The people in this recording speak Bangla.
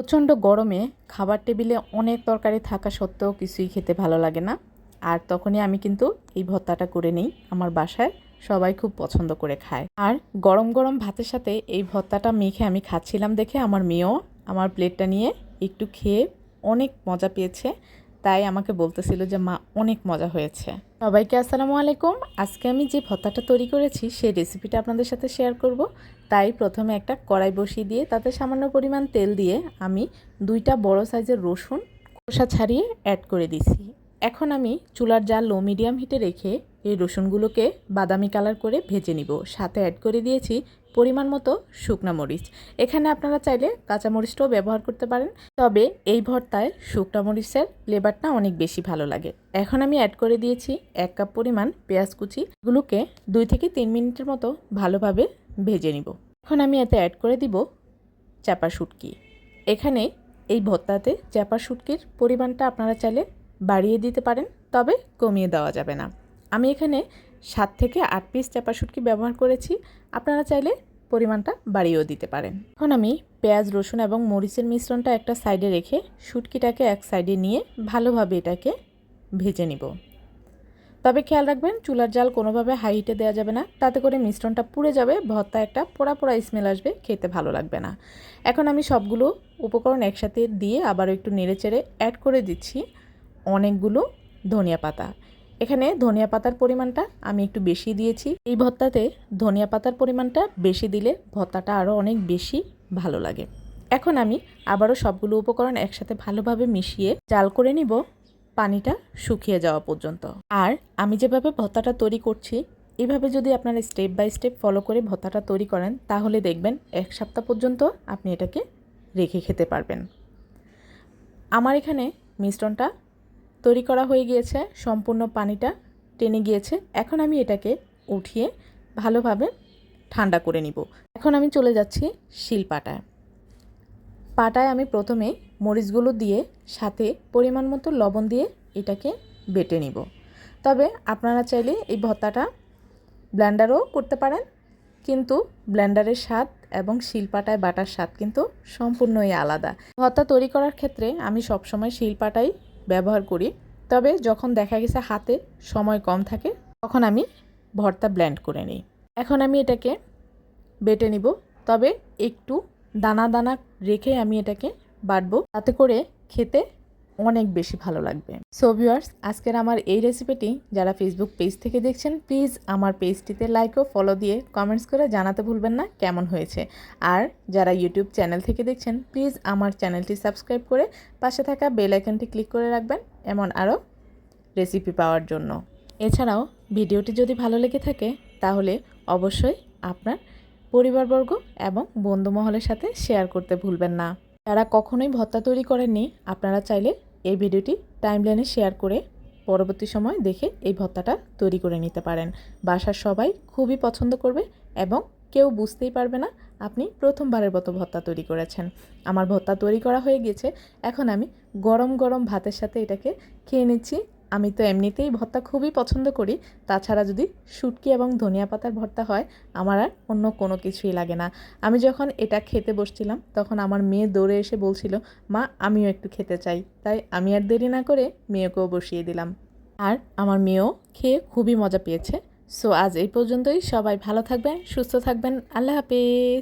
প্রচণ্ড গরমে খাবার টেবিলে অনেক তরকারি থাকা সত্ত্বেও কিছুই খেতে ভালো লাগে না। আর তখনই আমি কিন্তু এই ভত্তাটা করে নিই। আমার বাসায় সবাই খুব পছন্দ করে খায়। আর গরম গরম ভাতের সাথে এই ভত্তাটা মেখে আমি খাচ্ছিলাম দেখে আমার মেয়েও আমার প্লেটটা নিয়ে একটু খেয়ে অনেক মজা পেয়েছে। তাই আমাকে বলতেছিল যে, মা, অনেক মজা হয়েছে। সবাইকে আসসালামু আলাইকুম। আজকে আমি যে ভর্তাটা তৈরি করেছি, সেই রেসিপিটা আপনাদের সাথে শেয়ার করব। তাই প্রথমে একটা কড়াই বসিয়ে দিয়ে, তাতে সামান্য পরিমাণ তেল দিয়ে আমি দুইটা বড় সাইজের রসুন, খোসা ছাড়িয়ে অ্যাড করে দিছি। এখন আমি চুলার জাল লো মিডিয়াম হিটে রেখে এই রসুনগুলোকে বাদামি কালার করে ভেজে নিব। সাথে অ্যাড করে দিয়েছি পরিমাণ মতো শুকনা মরিচ। এখানে আপনারা চাইলে কাঁচা মরিচটাও ব্যবহার করতে পারেন। তবে এই ভর্তায় শুকনা মরিচের ফ্লেভারটা অনেক বেশি ভালো লাগে। এখন আমি অ্যাড করে দিয়েছি এক কাপ পরিমাণ পেঁয়াজ কুচি। এগুলোকে দুই থেকে তিন মিনিটের মতো ভালোভাবে ভেজে নিব। এখন আমি এতে অ্যাড করে দিব চাপা শুটকি। এখানে এই ভর্তাতে চাপা শুটকির পরিমাণটা আপনারা চাইলে বাড়িয়ে দিতে পারেন, তবে কমিয়ে দেওয়া যাবে না। আমি এখানে সাত থেকে আট পিস চাপা শুটকি ব্যবহার করেছি। আপনারা চাইলে পরিমাণটা বাড়িয়েও দিতে পারেন। এখন আমি পেঁয়াজ, রসুন এবং মরিচের মিশ্রণটা একটা সাইডে রেখে শুটকিটাকে এক সাইডে নিয়ে ভালোভাবে এটাকে ভেজে নিব। তবে খেয়াল রাখবেন, চুলার জাল কোনোভাবে হাই হিটে দেওয়া যাবে না। তাতে করে মিশ্রণটা পুড়ে যাবে, ভর্তা একটা পোড়া পোড়া স্মেল আসবে, খেতে ভালো লাগবে না। এখন আমি সবগুলো উপকরণ একসাথে দিয়ে আবারও একটু নেড়ে চেড়ে অ্যাড করে দিচ্ছি অনেকগুলো ধনিয়া পাতা। এখানে ধনিয়া পাতার পরিমাণটা আমি একটু বেশি দিয়েছি। এই ভর্তাতে ধনিয়া পাতার পরিমাণটা বেশি দিলে ভর্তাটা আরও অনেক বেশি ভালো লাগে। এখন আমি আবারও সবগুলো উপকরণ একসাথে ভালোভাবে মিশিয়ে জাল করে নিব, পানিটা শুকিয়ে যাওয়া পর্যন্ত। আর আমি যেভাবে ভর্তাটা তৈরি করছি, এভাবে যদি আপনারা স্টেপ বাই স্টেপ ফলো করে ভর্তাটা তৈরি করেন, তাহলে দেখবেন এক সপ্তাহ পর্যন্ত আপনি এটাকে রেখে খেতে পারবেন। আমার এখানে মিশ্রণটা তৈরি করা হয়ে গিয়েছে, সম্পূর্ণ পানিটা টেনে গিয়েছে। এখন আমি এটাকে উঠিয়ে ভালোভাবে ঠান্ডা করে নিব। এখন আমি চলে যাচ্ছি শিলপাটায় পাটায়। আমি প্রথমে মরিচগুলো দিয়ে সাথে পরিমাণ মতো লবণ দিয়ে এটাকে বেটে নিব। তবে আপনারা চাইলে এই ভত্তাটা ব্ল্যান্ডারও করতে পারেন, কিন্তু ব্ল্যান্ডারের স্বাদ এবং শিলপাটায় বাটার স্বাদ কিন্তু সম্পূর্ণই আলাদা। ভত্তা তৈরি করার ক্ষেত্রে আমি সবসময় শিলপাটাই ব্যবহার করি। তবে যখন দেখা গেছে হাতে সময় কম থাকে, তখন আমি ভর্তা ব্ল্যান্ড করে নিই। এখন আমি এটাকে বেটে নিব। তবে একটু দানা দানা রেখে আমি এটাকে বাটবো। তাতে করে খেতে অনেক বেশি ভালো লাগবে। সো ভিউয়ার্স আজকের আমার এই রেসিপিটি যারা ফেসবুক পেজ থেকে দেখছেন প্লিজ আমার পেজটিতে লাইক ও ফলো দিয়ে কমেন্টস করে জানাতে ভুলবেন না কেমন হয়েছে। আর যারা ইউটিউব চ্যানেল থেকে দেখছেন প্লিজ আমার চ্যানেলটি সাবস্ক্রাইব করে পাশে থাকা বেল আইকনটি ক্লিক করে রাখবেন এমন আরও রেসিপি পাওয়ার জন্য। এছাড়াও ভিডিওটি যদি ভালো লেগে থাকে, তাহলে অবশ্যই আপনার পরিবারবর্গ এবং বন্ধু মহলের সাথে শেয়ার করতে ভুলবেন না। যারা কখনোই ভত্তা তৈরি করেননি, আপনারা চাইলে এই ভিডিওটি টাইমলাইনে শেয়ার করে পরবর্তী সময় দেখে এই ভত্তাটা তৈরি করে নিতে পারেন। বাসার সবাই খুবই পছন্দ করবে এবং কেউ বুঝতেই পারবে না আপনি প্রথমবারের মতো ভত্তা তৈরি করেছেন। আমার ভত্তা তৈরি করা হয়ে গেছে, এখন আমি গরম গরম ভাতের সাথে এটাকে খেয়ে নিচ্ছি। আমি তো এমনিতেই ভর্তা খুবই পছন্দ করি। তাছাড়া যদি শুটকি এবং ধনিয়া পাতার ভর্তা হয়, আমার আর অন্য কোনো কিছুই লাগে না। আমি যখন এটা খেতে বসছিলাম, তখন আমার মেয়ে দৌড়ে এসে বলছিল, মা, আমিও একটু খেতে চাই। তাই আমি আর দেরি না করে মেয়েকেও বসিয়ে দিলাম। আর আমার মেয়েও খেয়ে খুবই মজা পেয়েছে। সো আজ এই পর্যন্তই। সবাই ভালো থাকবেন, সুস্থ থাকবেন। আল্লাহ হাফেজ।